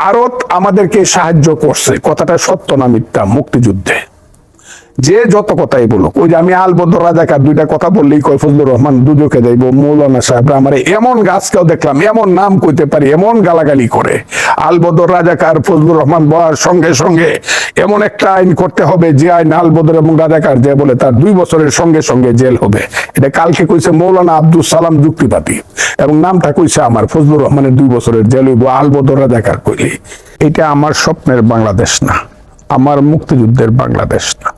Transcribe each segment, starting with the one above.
ভারত আমাদেরকে সাহায্য করছে। কথাটা সত্য না মিথ্যা? মুক্তিযুদ্ধে। যে যত কথাই বলুক, ওই যে আমি আলবদর রাজাকার দুইটা কথা বললেই কয়, ফজলুর রহমান দুজকে যাইব, মৌলানা সাহেবরা আমার এমন গাছকেও দেখলাম, এমন নাম কইতে পারি, এমন গালাগালি করে। আলবদর রাজাকার, ফজলুর রহমান বলার সঙ্গে সঙ্গে এমন একটা আইন করতে হবে, যে আইন আলবদর এবং রাজাকার যে বলে তার দুই বছরের সঙ্গে সঙ্গে জেল হবে। এটা কালকে কইছে মৌলানা আব্দুল সালাম যুক্তিবাদী এবং নামটা কইছে আমার, ফজলুর রহমানের দুই বছরের জেল হইব, আলবদর রাজাকার কইলি এটা আমার স্বপ্নের বাংলাদেশ না, আমার মুক্তিযুদ্ধের বাংলাদেশ না।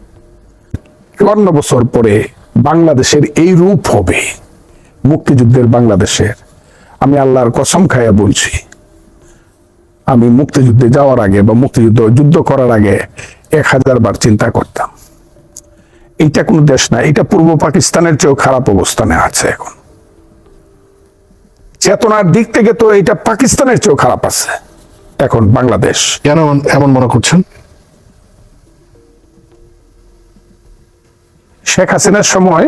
চুয়ান্ন বছর পরে বাংলাদেশের এই রূপ হবে মুক্তিযুদ্ধের বাংলাদেশের। আমি আল্লাহর কসম খাইয়া বলছি, আমি মুক্তিযুদ্ধে যাওয়ার আগে বা মুক্তিযুদ্ধ যুদ্ধ করার আগে এক হাজার বার চিন্তা করতাম। এইটা কোনো দেশ না এটা পূর্ব পাকিস্তানের চেয়েও খারাপ অবস্থানে আছে এখন। চেতনার দিক থেকে তো এটা পাকিস্তানের চেয়েও খারাপ আছে। এখন বাংলাদেশ। কেন এমন মনে করছেন? শেখ হাসিনার সময়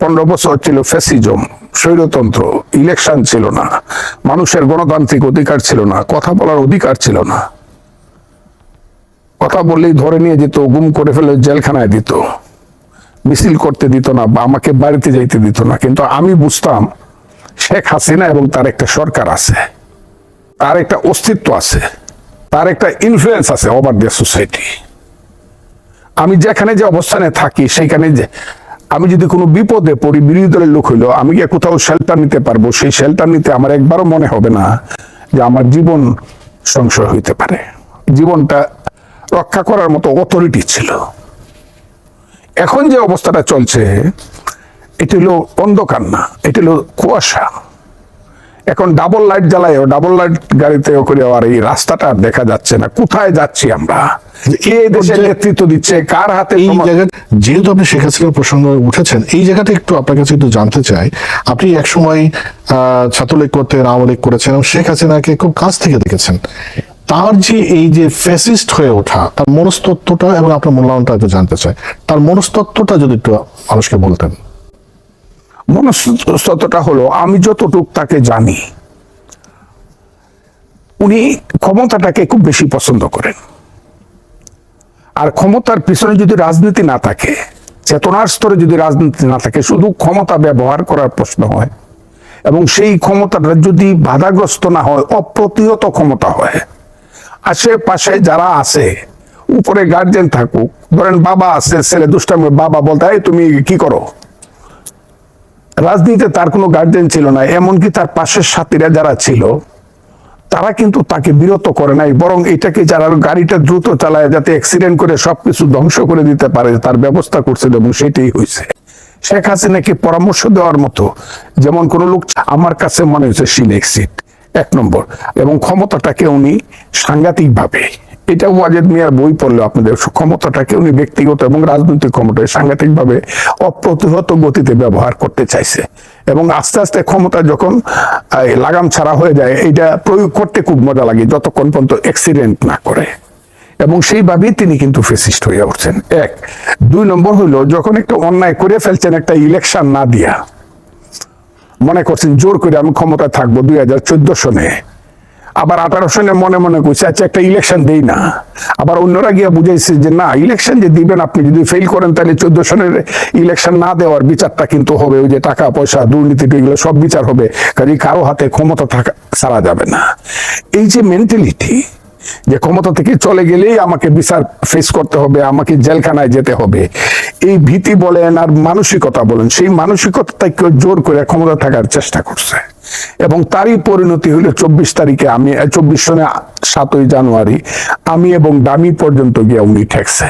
পনেরো বছর ছিল ফ্যাসিজম, স্বৈরতন্ত্র, ইলেকশন ছিল না, মানুষের গণতান্ত্রিক অধিকার ছিল না, কথা বলার অধিকার ছিল না। কথা বললেই ধরে নিয়ে যেত গুম করে ফেলে জেলখানায় দিত, মিছিল করতে দিত না বা আমাকে বাড়িতে যাইতে দিত না। কিন্তু আমি বুঝতাম শেখ হাসিনা এবং তার একটা সরকার আছে, তার একটা অস্তিত্ব আছে, তার একটা ইনফ্লুয়েন্স আছে ওভার দ্য সোসাইটি আমি যেখানে যে অবস্থানে থাকি, সেইখানে যে আমি যদি কোনো বিপদে পড়ি, বিরোধী দলের লোক হইল, আমি গিয়ে কোথাও শেল্টার নিতে পারব। সেই শেল্টার নিতে আমার একবারও মনে হবে না যে আমার জীবন সংশয় হইতে পারে। জীবনটা রক্ষা করার মতো অথরিটি ছিল। এখন যে অবস্থাটা চলছে, এটি হলো অন্ধকার না, এটি হলো কুয়াশা। এখন ডাবল লাইট জ্বালায়ও ডাবল লাইট গাড়িতে করে আর এই রাস্তাটা দেখা যাচ্ছে না। কোথায় যাচ্ছি আমরা? কে দেশের নেতৃত্ব দিচ্ছে? কার হাতে এই জায়গা যেহেতু আপনি শেখ হাসিনার প্রসঙ্গ উঠেছেন এই জায়গাটা একটু আপনার কাছে একটু জানতে চাই। আপনি একসময় আহ, ছাত্রলীগ করতেন আওয়ামী লীগ করেছেন এবং শেখ হাসিনাকে খুব কাছ থেকে দেখেছেন। তার যে এই যে ফ্যাসিস্ট হয়ে ওঠা তার মনস্তত্ত্বটা এবং আপনার মূল্যায়নটা একটু জানতে চাই। তার মনস্তত্ত্বটা যদি একটু মানুষকে বলতেন। মনস্তত্ত্বটা হলো, আমি যতটুক তাকে জানি, উনি ক্ষমতাটাকে খুব বেশি পছন্দ করেন। আর ক্ষমতার পিছনে যদি রাজনীতি না থাকে, চেতনার স্তরে যদি রাজনীতি না থাকে, শুধু ক্ষমতা ব্যবহার করার প্রশ্ন হয়, এবং সেই ক্ষমতাটা যদি বাধাগ্রস্ত না হয়, অপ্রতিহত ক্ষমতা হয়, আশেপাশে যারা আছে, উপরে গার্জেন থাকুক, ধরেন বাবা আছে, ছেলে দুষ্টামি, বাবা বলতে, এই তুমি কি করো? রাজনীতিতে তার কোনো গার্জেন ছিল না, এমনকি তার পাশের সাথীরা যারা ছিল, তারা কিন্তু তাকে বিরত করে নাই, বরং এটাকে যারা গাড়িটা দ্রুত চালায় যাতে অ্যাক্সিডেন্ট করে সবকিছু ধ্বংস করে দিতে পারে, তার ব্যবস্থা করছিল এবং সেটাই হয়েছে। শেখ হাসিনাকে পরামর্শ দেওয়ার মতো যেমন কোন লোক আমার কাছে মনে হয়েছে সিলেক্সিট এক নম্বর, এবং ক্ষমতাটাকে উনি সাংঘাতিক ভাবে এটা ওয়াজেদ মিয়ার বই পড়লে আপনাদের ক্ষমতাটাকে উনি ব্যক্তিগত এবং রাজনৈতিক ক্ষমতায় সাংঘাতিক ভাবে অপ্রতিহত গতিতে ব্যবহার করতে চাইছে। এবং আস্তে আস্তে ক্ষমতা যখন লাগাম ছাড়া হয়ে যায় এটা প্রয়োগ করতে খুব মজা লাগে, যতক্ষণ পর্যন্ত অ্যাক্সিডেন্ট না করে। এবং সেইভাবেই তিনি কিন্তু ফেসিস্ট হয়ে উঠছেন। এক। দুই নম্বর হইল, যখন একটা অন্যায় করে ফেলছেন একটা ইলেকশন না দিয়া, মনে করছেন, জোর করে আমি ক্ষমতায় থাকব দুই হাজার চোদ্দ সনে। আবার আঠারো সনে মনে মনে করছে আচ্ছা একটা ইলেকশন দেই না। আবার অন্যরা গিয়ে বুঝাইছে যে, না ইলেকশন যে দিবেন আপনি, যদি ফেল করেন, তাহলে চোদ্দ সনের ইলেকশন না দেওয়ার বিচারটা কিন্তু হবে। ওই যে টাকা, পয়সা, দুর্নীতি, এগুলো সব বিচার হবে। কাজে কারও হাতে ক্ষমতা থাকা ছাড়া যাবে না। এই যে মেন্টালিটি যে ক্ষমতা থেকে চলে গেলেই আমাকে বিচার ফেস করতে হবে, আমাকে জেলখানায় যেতে হবে। এই ভীতি বলেন আর মানসিকতা বলেন, সেই মানসিকতাকে জোর করে ক্ষমতা থাকার চেষ্টা করছে। এবং তারই পরিণতি হলো চব্বিশ তারিখে আমি চব্বিশ সনে সাতই জানুয়ারি, আমি এবং দামি পর্যন্ত গিয়ে উনি ঠেকছে।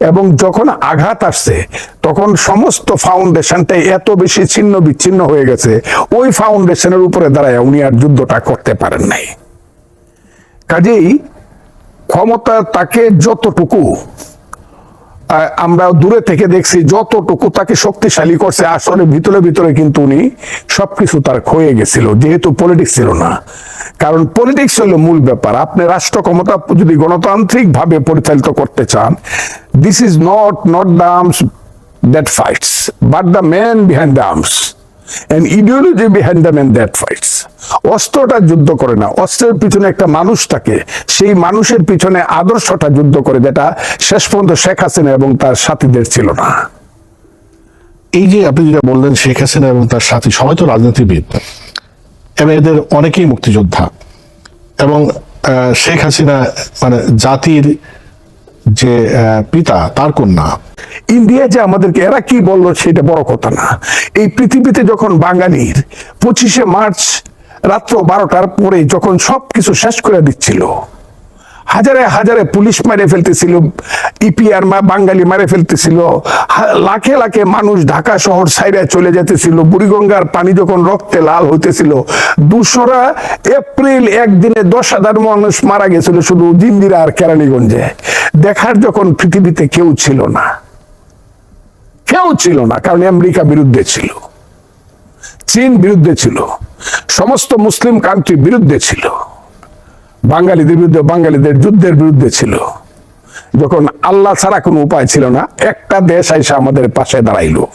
এবং যখন আঘাত আসছে, তখন সমস্ত ফাউন্ডেশনটা এত বেশি ছিন্ন বিচ্ছিন্ন হয়ে গেছে, ওই ফাউন্ডেশনের উপরে দাঁড়ায় উনি আর যুদ্ধটা করতে পারেন নাই। কাজেই ক্ষমতা তাকে যতটুকু আমরা দূরে থেকে দেখছি যতটুকু তাকে শক্তিশালী করছে, আসলে ভিতরে ভিতরে কিন্তু উনি সবকিছু তার ক্ষয়ে গেছিল, যেহেতু পলিটিক্স ছিল না। কারণ পলিটিক্স হলো মূল ব্যাপার। আপনি রাষ্ট্র ক্ষমতা যদি গণতান্ত্রিক ভাবে পরিচালিত করতে চান this is not not the arms that fights but the man behind the arms and ideology behind them and that fights. অস্ত্রটা যুদ্ধ করে না। অস্ত্রের পিছনে একটা মানুষ থাকে। সেই মানুষের পিছনে আদর্শটা যুদ্ধ করে যেটা শেষ পর্যন্ত শেখ হাসিনা এবং তার সাথীদের ছিল না। এই যে আপনি যেটা বললেন শেখ হাসিনা এবং তার সাথী, সবাই তো রাজনীতিবিদ। এবং এদের অনেকেই মুক্তিযোদ্ধা। এবং শেখ হাসিনা মানে জাতির যে পিতা, তার কন্যা। ইন্ডিয়া যে আমাদেরকে, এরা কি বলল সেটা বড় কথা না। এই পৃথিবীতে যখন বাঙালির পঁচিশে মার্চ রাত্র বারোটার পরে যখন সবকিছু শেষ করে দিচ্ছিল হাজারে হাজারে পুলিশ মেরে ফেলতেছিল ইপিআর মা বাঙালি মেরে ফেলতেছিল লাখে লাখে মানুষ ঢাকা শহর সাইডে চলে যেতেছিল, বুড়িগঙ্গার পানি যখন রক্তে লাল হইতেছিল, দুশোরা এপ্রিল একদিনে দশ হাজার মানুষ মারা গেছিল শুধু জিন্দিরা আর কেরানীগঞ্জে। দেখার যখন পৃথিবীতে কেউ ছিল না। কেউ ছিল না, কারণ আমেরিকা বিরুদ্ধে ছিল। চীন বিরুদ্ধে ছিল। সমস্ত মুসলিম কান্ট্রি বিরুদ্ধে ছিল। বাঙালিদের বিরুদ্ধে, বাঙালিদের যুদ্ধের বিরুদ্ধে ছিল। যখন আল্লাহ ছাড়া কোনো উপায় ছিল না, একটা দেশ আইসা আমাদের পাশে দাঁড়াইলো।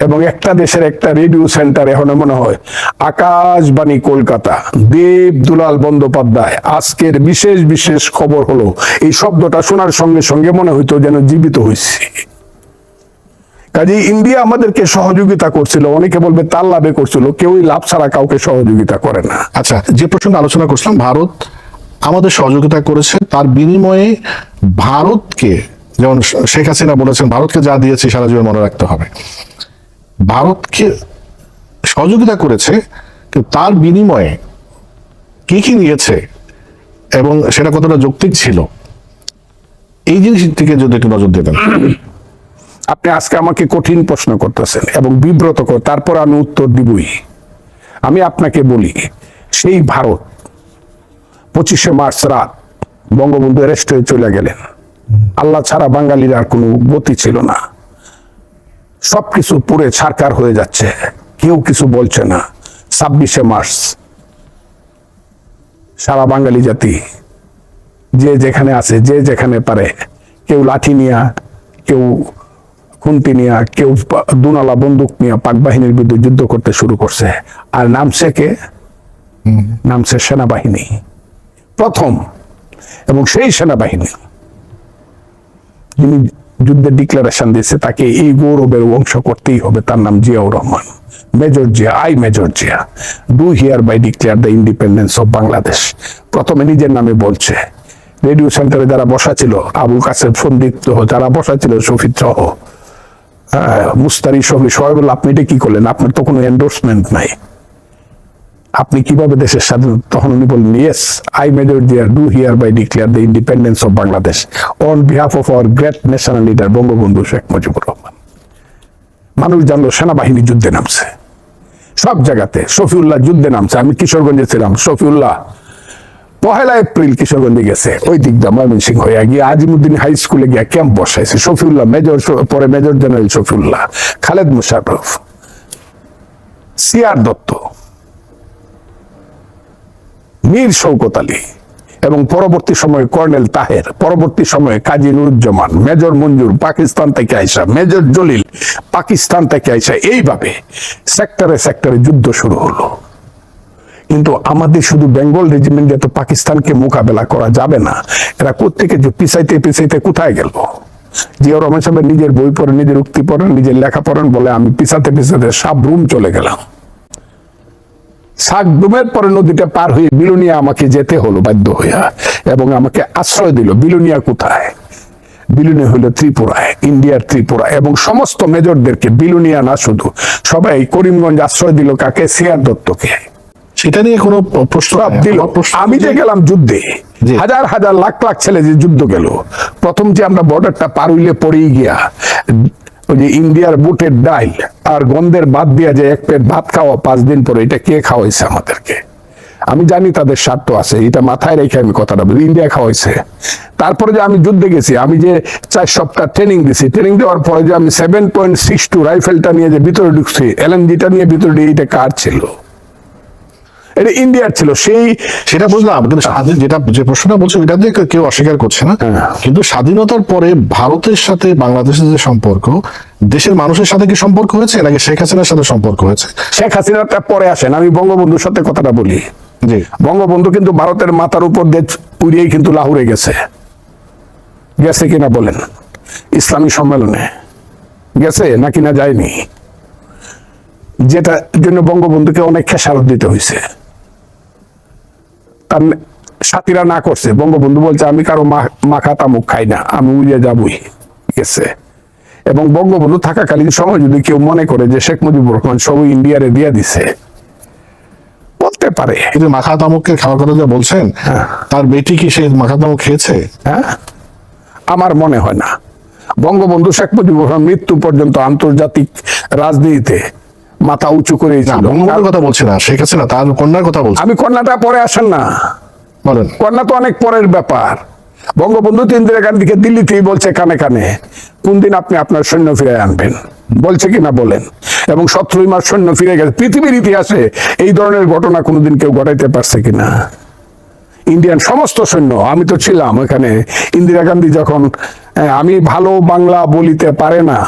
এবং একটা দেশের একটা রেডিও সেন্টার এখন মনে হয় আকাশবাণী কলকাতা, দেব দুলাল বন্দ্যোপাধ্যায়। আজকের বিশেষ বিশেষ খবর হলো, এই শব্দটা শোনার সঙ্গে সঙ্গে মনে হইতো যেন জীবিত হয়েছে কাজে ইন্ডিয়া আমাদেরকে সহযোগিতা করছিল, অনেকে বলবে তার লাভে করছিল, কেউই লাভ ছাড়া কাউকে সহযোগিতা করে না। আচ্ছা যে প্রসঙ্গে আলোচনা করছিলাম, ভারত আমাদের সহযোগিতা করেছে, তার বিনিময়ে ভারতকে, যেমন শেখ হাসিনা বলেছেন, ভারতকে যা দিয়েছে সারা জীবন মনে রাখতে হবে। ভারতকে সহযোগিতা করেছে তার বিনিময়ে কি কি নিয়েছে, এবং সেটা কতটা যৌক্তিক ছিল, এই জিনিসটিকে যদি একটু নজর দেবেন আপনি আজকে আমাকে কঠিন প্রশ্ন করতেছেন এবং বিব্রত কর, তারপর আমি উত্তর দিবই। আমি আপনাকে বলি, সেই ভারত পঁচিশে মার্চ রাত বঙ্গবন্ধু অ্যারেস্ট হয়ে চলে গেলেন। আল্লাহ ছাড়া বাঙালির আর কোনো গতি ছিল না। সবকিছু পুরে ছারকার হয়ে যাচ্ছে, কেউ কিছু বলছে না। ছাব্বিশে মার্চ, সারা বাঙালি জাতি যে যেখানে আছে, যে যেখানে পারে, কেউ লাঠি নিয়া, কেউ খুন্তি নিয়া কেউ দুনালা বন্দুক নিয়ে পাক বাহিনীর বিরুদ্ধে যুদ্ধ করতে শুরু করছে। আর নামছে কে? নামছে সেনাবাহিনী। প্রথম এবং সেই সেনাবাহিনী যিনি যুদ্ধের ডিক্লারেশন দিয়েছে তাকে এই গৌরবের অংশ করতেই হবে। তার নাম Ziaur Rahman. Major Zia I major Zia. Do hereby declare the independence of Bangladesh প্রথমে নিজের নামে বলছে। রেডিও সেন্টারে যারা বসা ছিল আবুল কাসেম সন্দীপ যারা বসা ছিল শফিদ সহ মুস্তারি শফি সবাই বলল আপনি এটা কি করলেন? আপনার তো কোনো এন্ডোর্সমেন্ট নাই। আপনি কীভাবে দেশের স্বাধীনতা, তখন উনি বললেন yes I major Zia do hereby declare the independence of Bangladesh on behalf of our great national leader Bangabandhu Sheikh Mujibur Rahman. মানুষ জানলো, সেনাবাহিনী যুদ্ধে নামছে। সব জায়গাতে শফিউল্লাহ যুদ্ধে নামছে। আমি কিশোরগঞ্জে ছিলাম, শফিউল্লাহ। পহেলা এপ্রিল কিশোরগঞ্জে গেছে। ওই দিক দিয়ে ময়মনসিংহ হয়ে গিয়ে আজিমুদ্দিন হাই স্কুলে গিয়ে ক্যাম্প বসাইছে। শফিউল্লাহ মেজর পরে major general Shafiullah, Khaled Musharraf CR Dutta, Mir Shaukat Ali এবং পরবর্তী সময়ে কর্নেল তাহের, পরবর্তী সময়ে কাজী নুরুজ্জামান মেজর মঞ্জুর পাকিস্তান থেকে আইসা মেজর জলিল পাকিস্তান থেকে আইসা, এইভাবে সেক্টরে সেক্টরে যুদ্ধ শুরু হলো। কিন্তু আমাদের শুধু বেঙ্গল রেজিমেন্ট দিয়ে তো পাকিস্তানকে মোকাবেলা করা যাবে না। এরা কোথেকে যে পিছাইতে পিছাইতে কোথায় গেল? জিয়াউর রহমান সাহেবের নিজের বই পড়েন, নিজের উক্তি পড়েন, নিজের লেখা পড়েন বলে আমি পিছাতে পিছাতে সাবরুম চলে গেলাম। সাকদুমের পরে নদীটা পার হয়ে বিলুনিয়া আমাকে যেতে হলো বাধ্য হইয়া এবং আমাকে আশ্রয় দিল। বিলুনিয়া কোথায়? বিলুনিয়া হলো ত্রিপুরায়, ইন্ডিয়ার ত্রিপুরা এবং সমস্ত মেজরদেরকে বিলুনিয়া না শুধু, সবাই করিমগঞ্জ আশ্রয় দিল কাকে? সিয়ার দত্তকে। সেটা নিয়ে কোনো প্রশ্ন আমি যে গেলাম যুদ্ধে। হাজার হাজার লাখ লাখ ছেলে যে যুদ্ধ গেল প্রথম যে আমরা বর্ডারটা পার হইলে পড়েই গিয়া ওই যে ইন্ডিয়ার বুটের ডাইল আর গন্ধের বাদ দিয়া যে এক প্লেট ভাত খাওয়া পাঁচ দিন পরে এটা কে খাওয়াইছে আমাদেরকে? আমি জানি তাদের স্বার্থ আছে এটা মাথায় রেখে আমি কথাটা বলি। ইন্ডিয়া খাওয়াইছে। তারপরে যে আমি যুদ্ধে গেছি আমি যে চার সপ্তাহ ট্রেনিং দিছি ট্রেনিং দেওয়ার পরে যে আমি সেভেন পয়েন্ট সিক্স টু রাইফেলটা নিয়ে যে ভিতরে ঢুকছি এলএনজিটা নিয়ে ভিতরে এটা কার ছিল? এটা ইন্ডিয়ার ছিল। সেই সেটা বুঝলাম কিন্তু স্বাধীন যেটা যে প্রশ্নটা বলছো এটা দিয়ে কেউ অস্বীকার করছে না। হ্যাঁ। কিন্তু স্বাধীনতার পরে ভারতের সাথে বাংলাদেশের যে সম্পর্ক দেশের মানুষের সাথে কি সম্পর্ক হয়েছে নাকি শেখ হাসিনার সাথে সম্পর্ক হয়েছে? শেখ হাসিনাটা পরে আসেন আমি বঙ্গবন্ধুর সাথে কথাটা বলি। জি। বঙ্গবন্ধু কিন্তু ভারতের মাথার উপর দিয়ে উড়িয়েই কিন্তু লাহুরে গেছে। গেছে কিনা বলেন? ইসলামী সম্মেলনে। গেছে নাকি না যায়নি? যেটা জন্য বঙ্গবন্ধুকে অনেক খেসারত দিতে হয়েছে। সাথীরা না করছে। বঙ্গবন্ধু বলছে আমি কারও মাখা তামুক খাই না আমি উড়িয়ে যাবই। গেছে। এবং বঙ্গবন্ধু থাকাকালীন সময় যদি কেউ মনে করে যে শেখ মুজিবুর রহমান সব ইন্ডিয়ারে দিয়ে দিছে বলতে পারে। কিন্তু মাখা তামুককে খাওয়ার কথা যে বলছেন হ্যাঁ। তার বেটি কি সেই মাখা তামুক খেয়েছে? হ্যাঁ। আমার মনে হয় না। বঙ্গবন্ধু শেখ মুজিবুর রহমান মৃত্যু পর্যন্ত আন্তর্জাতিক রাজনীতিতে মাথা উঁচু করে বঙ্গবন্ধুর কথা বলছি না শেখ হাসিনা তার কন্যার কথা বলছি। আমি কন্যাটা পরে আসেন না। বলেন। কন্যা তো অনেক পরের ব্যাপার। বঙ্গবন্ধু তো ইন্দিরা গান্ধীকে দিল্লিতেই বলছে কানে কানে কোন দিন আপনি আপনার সৈন্য ফিরে আনবেন? বলছে কিনা বলেন। এবং সতেরোই মাস সৈন্য ফিরে গেছে। পৃথিবীর ইতিহাসে এই ধরনের ঘটনা কোনোদিন কেউ ঘটাইতে পারছে কিনা? ইন্ডিয়ান সমস্ত সৈন্য আমি তো ছিলাম এখানে ইন্দিরা গান্ধী যখন আমি ভালো বাংলা বলিতে পারে না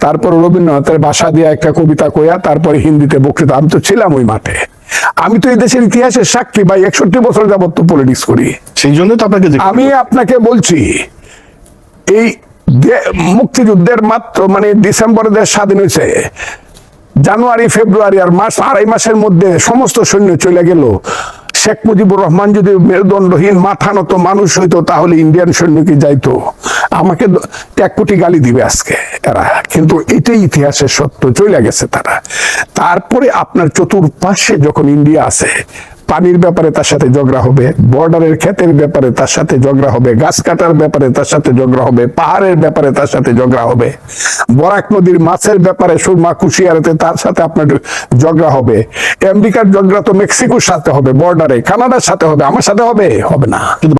তারপর রবীন্দ্রনাথের ভাষা দিয়ে একটা কবিতা কইয়া তারপরে হিন্দিতে বক্তৃতা। আমি তো ছিলাম ওই মাঠে। আমি তো এই দেশের ইতিহাসের সাক্ষী বা একষট্টি বছর যাবত তো পলিটিক্স করি। সেই জন্য তো আপনাকে আমি আপনাকে বলছি এই মুক্তিযুদ্ধের মাত্র মানে ডিসেম্বরে দেশ স্বাধীন হয়েছে জানুয়ারি ফেব্রুয়ারি আর মাস আড়াই মাসের মধ্যে সমস্ত সৈন্য চলে গেল। শেখ মুজিবুর রহমান যদি মেরুদণ্ডহীন, মাথা নত মানুষ হইতো, তাহলে ইন্ডিয়ান সৈন্যকে যাইতো। আমাকে এক কোটি গালি দিবে আজকে এরা কিন্তু এটাই ইতিহাসের সত্য চলে গেছে তারা। তারপরে আপনার চতুর্পাশে যখন ইন্ডিয়া আছে পানির ব্যাপারে তার সাথে ঝগড়া হবে, বর্ডারের ক্ষেতের ব্যাপারে তার সাথে ঝগড়া হবে, গাছ কাটার ব্যাপারে তার সাথে ঝগড়া হবে, পাহাড়ের ব্যাপারে তার সাথে ঝগড়া হবে, বরাক নদীর মাছের ব্যাপারে সুরমা কুশিয়ারেতে তার সাথে আপনার ঝগড়া হবে। আমেরিকার ঝগড়া তো মেক্সিকোর সাথে হবে, বর্ডারে, কানাডার সাথে হবে, আমার সাথে হবে? হবে না।